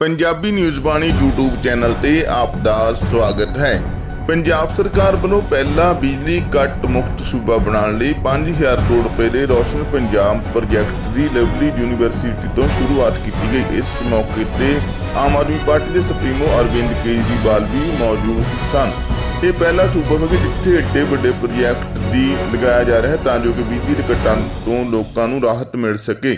Punjabi news Bani YouTube channel ਤੇ ਆਪ ਦਾ ਸਵਾਗਤ ਹੈ। ਪੰਜਾਬ ਸਰਕਾਰ ਵੱਲੋਂ ਪਹਿਲਾ ਬਿਜਲੀ ਕੱਟ ਮੁਕਤ ਸੂਬਾ ਬਣਾਉਣ ਲਈ 5000 ਕਰੋੜ ਰੁਪਏ ਦੇ ਰੋਸ਼ਨ ਪੰਜਾਬ ਪ੍ਰੋਜੈਕਟ ਦੀ ਲਵਲੀ ਯੂਨੀਵਰਸਿਟੀ ਤੋਂ ਸ਼ੁਰੂਆਤ ਕੀਤੀ ਗਈ। ਇਸ ਮੌਕੇ ਤੇ ਆਮ ਆਦਮੀ ਪਾਰਟੀ ਦੇ ਸੁਪਰੀਮੋ ਅਰਵਿੰਦ ਕੇਜਰੀਵਾਲ ਵੀ ਮੌਜੂਦ ਸਨ। ਇਹ ਪਹਿਲਾ ਸੂਬਾ ਹੈ ਜਿੱਥੇ ਏਡੇ ਵੱਡੇ ਪ੍ਰੋਜੈਕਟ ਦੀ ਲਗਾਇਆ ਜਾ ਰਿਹਾ ਹੈ ਤਾਂ ਜੋ ਕਿ ਬਿਜਲੀ ਦੇ ਕੱਟਾਂ ਤੋਂ ਲੋਕਾਂ ਨੂੰ ਰਾਹਤ ਮਿਲ ਸਕੇ।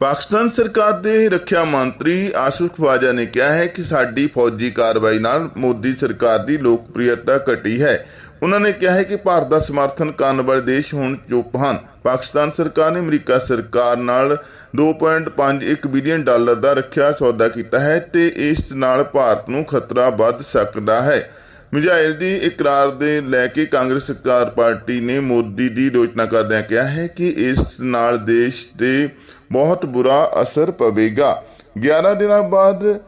ਪਾਕਿਸਤਾਨ ਸਰਕਾਰ ਦੇ ਰੱਖਿਆ ਮੰਤਰੀ ਆਸਿਫ ਖਵਾਜਾ ਨੇ ਕਿਹਾ ਹੈ ਕਿ ਸਾਡੀ ਫੌਜੀ ਕਾਰਵਾਈ ਨਾਲ ਮੋਦੀ ਸਰਕਾਰ ਦੀ ਲੋਕਪ੍ਰਿਯਤਾ ਘਟੀ ਹੈ। ਉਹਨਾਂ ਨੇ ਕਿਹਾ ਹੈ ਕਿ ਭਾਰਤ ਦਾ ਸਮਰਥਨ ਕਰਨ ਵਾਲੇ ਦੇਸ਼ ਹੁਣ ਚੁੱਪ ਹਨ। ਪਾਕਿਸਤਾਨ ਸਰਕਾਰ ਨੇ ਅਮਰੀਕਾ ਸਰਕਾਰ ਨਾਲ 2.51 ਬਿਲੀਅਨ ਡਾਲਰ ਦਾ ਰੱਖਿਆ ਸੌਦਾ ਕੀਤਾ ਹੈ ਤੇ ਇਸ ਨਾਲ ਭਾਰਤ ਨੂੰ ਖਤਰਾ ਵੱਧ ਸਕਦਾ ਹੈ। ਮਿਜ਼ਾਇਲ ਦੀ ਇਕਰਾਰ ਦੇ ਲੈ ਕੇ ਕਾਂਗਰਸ ਸਰਕਾਰ ਪਾਰਟੀ ਨੇ ਮੋਦੀ ਦੀ ਆਲੋਚਨਾ ਕਰਦਿਆਂ ਕਿਹਾ ਹੈ ਕਿ ਇਸ ਨਾਲ ਦੇਸ਼ ਤੇ ਬਹੁਤ ਬੁਰਾ ਅਸਰ ਪਵੇਗਾ। 11 ਦਿਨਾਂ ਬਾਅਦ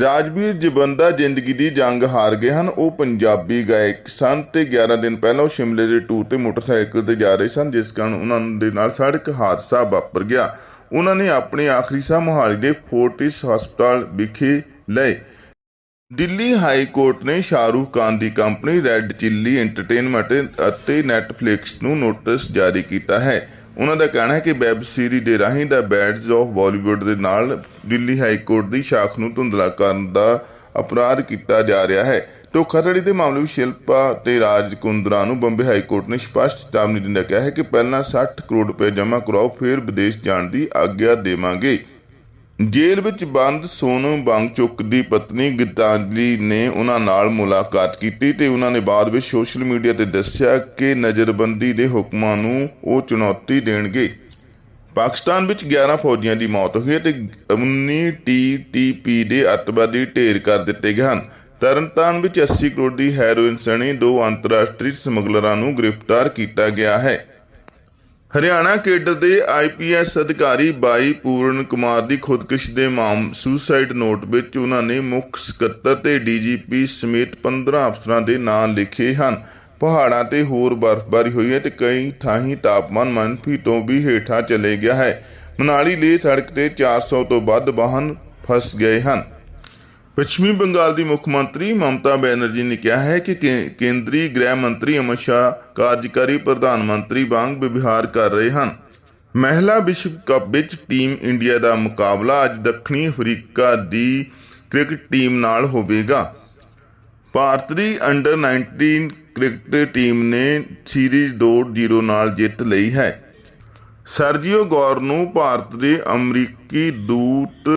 ਰਾਜਵੀਰ ਜਵੰਦਾ ਜ਼ਿੰਦਗੀ ਦੀ ਜੰਗ ਹਾਰ ਗਏ ਹਨ। ਉਹ ਪੰਜਾਬੀ ਗਾਇਕ ਸਨ ਤੇ 11 ਦਿਨ ਪਹਿਲਾਂ ਉਹ ਸ਼ਿਮਲੇ ਦੇ ਟੂਰ ਤੇ ਮੋਟਰਸਾਈਕਲ ਤੇ ਜਾ ਰਹੇ ਸਨ, ਜਿਸ ਕਾਰਨ ਉਹਨਾਂ ਦੇ ਨਾਲ ਸੜਕ ਹਾਦਸਾ ਵਾਪਰ ਗਿਆ। ਉਹਨਾਂ ਨੇ ਆਪਣੇ ਆਖਰੀ ਸਾਹ ਮੋਹਾਲੀ ਦੇ ਫੋਰਟਿਸ ਹਸਪਤਾਲ ਵਿਖੇ ਲਏ। ਦਿੱਲੀ ਹਾਈ ਕੋਰਟ ਨੇ ਸ਼ਾਹਰੂਖ ਖਾਨ ਦੀ ਕੰਪਨੀ ਰੈੱਡ ਚਿੱਲੀ ਐਂਟਰਟੇਨਮੈਂਟ ਅਤੇ ਨੈਟਫਲਿਕਸ ਨੂੰ ਨੋਟਿਸ ਜਾਰੀ ਕੀਤਾ ਹੈ। ਉਹਨਾਂ ਦਾ ਕਹਿਣਾ ਹੈ ਕਿ ਵੈਬ ਸੀਰੀਜ਼ ਦੇ ਰਾਹੀਂ ਦਾ ਬੈਡਸ ਆਫ ਬਾਲੀਵੁੱਡ ਦੇ ਨਾਲ ਦਿੱਲੀ ਹਾਈ ਕੋਰਟ ਦੀ ਸ਼ਾਖ ਨੂੰ ਧੁੰਦਲਾ ਕਰਨ ਦਾ ਅਪਰਾਧ ਕੀਤਾ ਜਾ ਰਿਹਾ ਹੈ। ਧੋਖਾਧੜੀ ਦੇ ਮਾਮਲੇ ਵਿੱਚ ਸ਼ਿਲਪਾ ਤੇ ਰਾਜ ਕੁੰਦਰਾ ਨੂੰ ਬੰਬੇ ਹਾਈ ਕੋਰਟ ਨੇ ਸਪਸ਼ਟ ਚੇਤਾਵਨੀ ਦਿੰਦਿਆਂ ਕਿਹਾ ਹੈ ਕਿ ਪਹਿਲਾਂ 60 ਕਰੋੜ ਰੁਪਏ ਜਮ੍ਹਾਂ ਕਰਾਓ, ਫਿਰ ਵਿਦੇਸ਼ ਜਾਣ ਦੀ ਆਗਿਆ ਦੇਵਾਂਗੇ। ਜੇਲ੍ਹ ਵਿੱਚ ਬੰਦ ਸੋਨਮ ਵਾਂਗਚੁਕ ਦੀ ਪਤਨੀ ਗੀਤਾਂਜਲੀ ਨੇ ਉਹਨਾਂ ਨਾਲ ਮੁਲਾਕਾਤ ਕੀਤੀ ਤੇ ਉਹਨਾਂ ਨੇ ਬਾਅਦ ਵਿੱਚ ਸੋਸ਼ਲ ਮੀਡੀਆ ਤੇ ਦੱਸਿਆ ਕਿ ਨਜ਼ਰਬੰਦੀ ਦੇ ਹੁਕਮਾਂ ਨੂੰ ਉਹ ਚੁਣੌਤੀ ਦੇਣਗੇ। ਪਾਕਿਸਤਾਨ ਵਿੱਚ 11 ਫੌਜੀਆਂ ਦੀ ਮੌਤ ਹੋਈ ਹੈ ਤੇ 19 ਟੀਟੀਪੀ ਦੇ ਅੱਤਵਾਦੀ ਢੇਰ ਕਰ ਦਿੱਤੇ ਗਏ ਹਨ। ਤਰਨਤਾਰਨ ਵਿੱਚ 80 ਕਰੋੜ ਦੀ ਹੈਰੋਇਨ ਸਣੇ ਦੋ ਅੰਤਰਰਾਸ਼ਟਰੀ ਸਮਗਲਰਾਂ ਨੂੰ ਗ੍ਰਿਫਤਾਰ ਕੀਤਾ ਗਿਆ ਹੈ। ਹਰਿਆਣਾ ਕੇਡਰ ਦੇ ਆਈਪੀਐਸ ਅਧਿਕਾਰੀ ਬਾਈ ਪੂਰਨ ਕੁਮਾਰ ਦੀ ਖੁਦਕੁਸ਼ੀ ਦੇ ਮਾਮ ਸੁਸਾਈਡ ਨੋਟ ਵਿੱਚ ਉਹਨਾਂ ਨੇ ਮੁੱਖ ਸਕੱਤਰ ਤੇ ਡੀਜੀਪੀ ਸਮੇਤ 15 ਅਫਸਰਾਂ ਦੇ ਨਾਂ ਲਿਖੇ ਹਨ। ਪਹਾੜਾਂ ਤੇ ਹੋਰ ਬਰਫ਼ਬਾਰੀ ਹੋਈ ਹੈ ਤੇ ਕਈ ਥਾਈਂ ਤਾਪਮਾਨ ਮੰਫੀ ਤੋਂ ਵੀ ਹੇਠਾਂ ਚਲੇ ਗਿਆ ਹੈ। ਮਨਾਲੀ ਲਈ ਸੜਕ ਤੇ 400 ਤੋਂ ਵੱਧ ਵਾਹਨ ਫਸ ਗਏ ਹਨ। ਪੱਛਮੀ ਬੰਗਾਲ ਦੀ ਮੁੱਖ ਮੰਤਰੀ ਮਮਤਾ ਬੈਨਰਜੀ ਨੇ ਕਿਹਾ ਹੈ ਕਿ ਕੇਂਦਰੀ ਗ੍ਰਹਿ ਮੰਤਰੀ ਅਮਿਤ ਸ਼ਾਹ ਕਾਰਜਕਾਰੀ ਪ੍ਰਧਾਨ ਮੰਤਰੀ ਵਾਂਗ ਵਿਵਹਾਰ ਕਰ ਰਹੇ ਹਨ। ਮਹਿਲਾ ਵਿਸ਼ਵ ਕੱਪ ਵਿੱਚ ਟੀਮ ਇੰਡੀਆ ਦਾ ਮੁਕਾਬਲਾ ਅੱਜ ਦੱਖਣੀ ਅਫਰੀਕਾ ਦੀ ਕ੍ਰਿਕਟ ਟੀਮ ਨਾਲ ਹੋਵੇਗਾ। ਭਾਰਤ ਦੀ ਅੰਡਰ 19 ਕ੍ਰਿਕਟ ਟੀਮ ਨੇ ਸੀਰੀਜ਼ 2-0 ਨਾਲ ਜਿੱਤ ਲਈ ਹੈ। ਸਰਜੀਓ ਗੌਰ ਨੂੰ ਭਾਰਤ ਦੇ ਅਮਰੀਕੀ ਦੂਤ